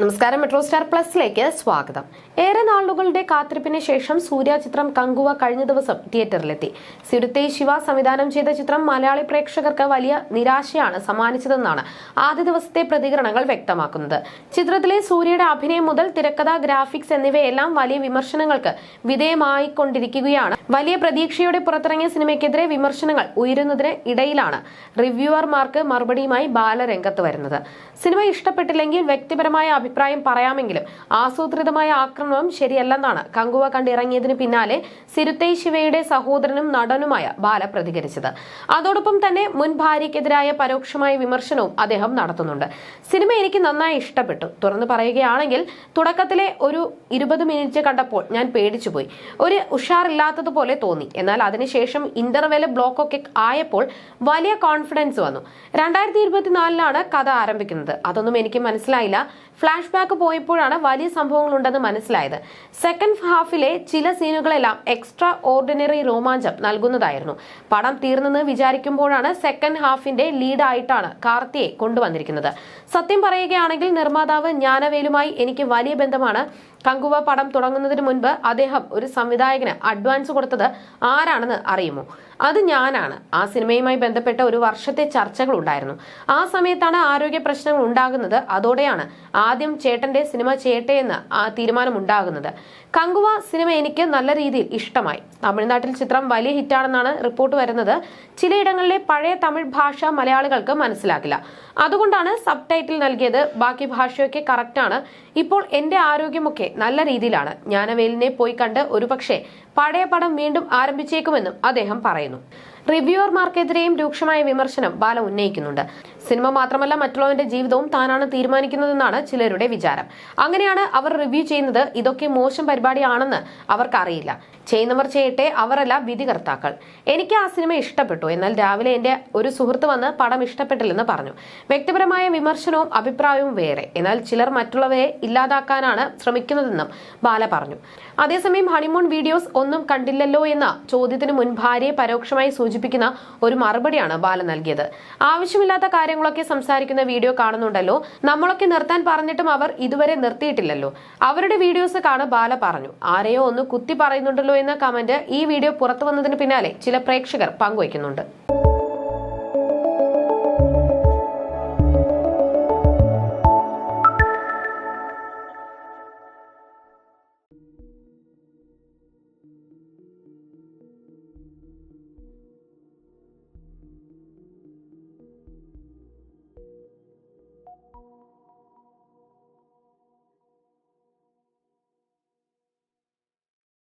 നമസ്കാരം metro star പ്ലസിലേക്ക് സ്വാഗതം. ഏറെ നാളുകളുടെ കാത്തിരിപ്പിന് ശേഷം സൂര്യ ചിത്രം കങ്കുവ കഴിഞ്ഞ ദിവസം തിയേറ്ററിലെത്തി. സിരുത്തെ ശിവ സംവിധാനം ചെയ്ത ചിത്രം മലയാളി പ്രേക്ഷകർക്ക് വലിയ നിരാശയാണ് സമ്മാനിച്ചതെന്നാണ് ആദ്യ ദിവസത്തെ പ്രതികരണങ്ങൾ വ്യക്തമാക്കുന്നത്. ചിത്രത്തിലെ സൂര്യയുടെ അഭിനയം മുതൽ തിരക്കഥ ഗ്രാഫിക്സ് എന്നിവയെല്ലാം വലിയ വിമർശനങ്ങൾക്ക് വിധേയമായിക്കൊണ്ടിരിക്കുകയാണ്. വലിയ പ്രതീക്ഷയോടെ പുറത്തിറങ്ങിയ സിനിമയ്ക്കെതിരെ വിമർശനങ്ങൾ ഉയരുന്നതിന് ഇടയിലാണ് റിവ്യൂവർമാർക്ക് മറുപടിയുമായി ബാലരംഗത്ത് വരുന്നത്. സിനിമ ഇഷ്ടപ്പെട്ടില്ലെങ്കിൽ വ്യക്തിപരമായ അഭിപ്രായം പറയാമെങ്കിലും ആസൂത്രിതമായ ആക്രമണം ശരിയല്ലെന്നാണ് കങ്കുവ കണ്ടിറങ്ങിയതിന് പിന്നാലെ സിരുത്തൈ ശിവയുടെ സഹോദരനും നടനുമായ ബാല പ്രതികരിച്ചത്. അതോടൊപ്പം തന്നെ മുൻ ഭാര്യയ്ക്കെതിരായ പരോക്ഷമായ വിമർശനവും അദ്ദേഹം നടത്തുന്നുണ്ട്. സിനിമ എനിക്ക് നന്നായി ഇഷ്ടപ്പെട്ടു. തുറന്നു പറയുകയാണെങ്കിൽ തുടക്കത്തിലെ ഒരു ഇരുപത് മിനിറ്റ് കണ്ടപ്പോൾ ഞാൻ പേടിച്ചുപോയി. ഒരു ഉഷാറില്ലാത്തതുപോലെ തോന്നി. എന്നാൽ അതിനുശേഷം ഇന്റർവെൽ ബ്ലോക്ക് ഒക്കെ ആയപ്പോൾ വലിയ കോൺഫിഡൻസ് വന്നു. രണ്ടായിരത്തി ഇരുപത്തിനാലിലാണ് കഥ ആരംഭിക്കുന്നത്. അതൊന്നും എനിക്ക് മനസ്സിലായില്ല. ഫ്ലാഷ് ബാക്ക് പോയപ്പോഴാണ് വലിയ സംഭവങ്ങളുണ്ടെന്ന് മനസ്സിലായത്. സെക്കൻഡ് ഹാഫിലെ ചില സീനുകളെല്ലാം എക്സ്ട്രാ ഓർഡിനറി രോമാഞ്ചം നൽകുന്നതായിരുന്നു. പടം തീർന്നെന്ന് വിചാരിക്കുമ്പോഴാണ് സെക്കൻഡ് ഹാഫിന്റെ ലീഡായിട്ടാണ് കാർത്തിയെ കൊണ്ടുവന്നിരിക്കുന്നത്. സത്യം പറയുകയാണെങ്കിൽ നിർമ്മാതാവ് ജ്ഞാനവേലുമായി എനിക്ക് വലിയ ബന്ധമാണ്. കങ്കുവ പടം തുടങ്ങുന്നതിന് മുൻപ് അദ്ദേഹം ഒരു സംവിധായകന് അഡ്വാൻസ് കൊടുത്തത് ആരാണെന്ന് അറിയുമോ? അത് ഞാനാണ്. ആ സിനിമയുമായി ബന്ധപ്പെട്ട ഒരു വർഷത്തെ ചർച്ചകൾ ഉണ്ടായിരുന്നു. ആ സമയത്താണ് ആരോഗ്യ പ്രശ്നങ്ങൾ ഉണ്ടാകുന്നത്. അതോടെയാണ് ആദ്യം ചേട്ടന്റെ സിനിമ ചെയ്യട്ടെ എന്ന് ആ തീരുമാനം ഉണ്ടാകുന്നത് കങ്കുവ സിനിമ എനിക്ക് നല്ല രീതിയിൽ ഇഷ്ടമായി. തമിഴ്നാട്ടിൽ ചിത്രം വലിയ ഹിറ്റാണെന്നാണ് റിപ്പോർട്ട് വരുന്നത്. ചിലയിടങ്ങളിലെ പഴയ തമിഴ് ഭാഷ മലയാളികൾക്ക് മനസ്സിലാകില്ല. അതുകൊണ്ടാണ് സബ് ടൈറ്റിൽ നൽകിയത്. ബാക്കി ഭാഷയൊക്കെ കറക്റ്റാണ് ഇപ്പോൾ എന്റെ ആരോഗ്യമൊക്കെ നല്ല രീതിയിലാണ്. ജ്ഞാനവേലിനെ പോയി കണ്ട് ഒരുപക്ഷെ പഴയ പടം വീണ്ടും ആരംഭിച്ചേക്കുമെന്നും അദ്ദേഹം പറയുന്നു. റിവ്യൂവർമാർക്കെതിരെയും രൂക്ഷമായ വിമർശനം ബാല ഉന്നയിക്കുന്നുണ്ട്. സിനിമ മാത്രമല്ല മറ്റുള്ളവന്റെ ജീവിതവും താനാണ് തീരുമാനിക്കുന്നതെന്നാണ് ചിലരുടെ വിചാരം. അങ്ങനെയാണ് അവർ റിവ്യൂ ചെയ്യുന്നത്. ഇതൊക്കെ മോശം പരിപാടിയാണെന്ന് അവർക്കറിയില്ല. ചെയ്യുന്നവർ ചെയ്യട്ടെ അവരല്ല വിധികർത്താക്കൾ. എനിക്ക് ആ സിനിമ ഇഷ്ടപ്പെട്ടു. എന്നാൽ രാവിലെ എന്റെ ഒരു സുഹൃത്ത് വന്ന് പടം ഇഷ്ടപ്പെട്ടില്ലെന്ന് പറഞ്ഞു. വ്യക്തിപരമായ വിമർശനവും അഭിപ്രായവും വേറെ. എന്നാൽ ചിലർ മറ്റുള്ളവരെ ഇല്ലാതാക്കാനാണ് ശ്രമിക്കുന്നതെന്നും ബാല പറഞ്ഞു. അതേസമയം ഹണിമൂൺ വീഡിയോസ് ഒന്നും കണ്ടില്ലല്ലോ എന്ന ചോദ്യത്തിന് മുൻ ഭാര്യയെ പരോക്ഷമായി സൂചിപ്പിക്കുന്ന ഒരു മറുപടിയാണ് ബാല നൽകിയത്. ആവശ്യമില്ലാത്ത കാര്യങ്ങളൊക്കെ സംസാരിക്കുന്ന വീഡിയോ കാണുന്നുണ്ടല്ലോ. നമ്മളൊക്കെ നിർത്താൻ പറഞ്ഞിട്ടും അവർ ഇതുവരെ നിർത്തിയിട്ടില്ലല്ലോ. അവരുടെ വീഡിയോസ് കാണ ബാല പറഞ്ഞു. ആരെയോ ഒന്ന് കുത്തി പറയുന്നുണ്ടല്ലോ എന്ന കമന്റ് ഈ വീഡിയോ പുറത്തു വന്നതിന് പിന്നാലെ ചില പ്രേക്ഷകർ പങ്കുവയ്ക്കുന്നുണ്ട്.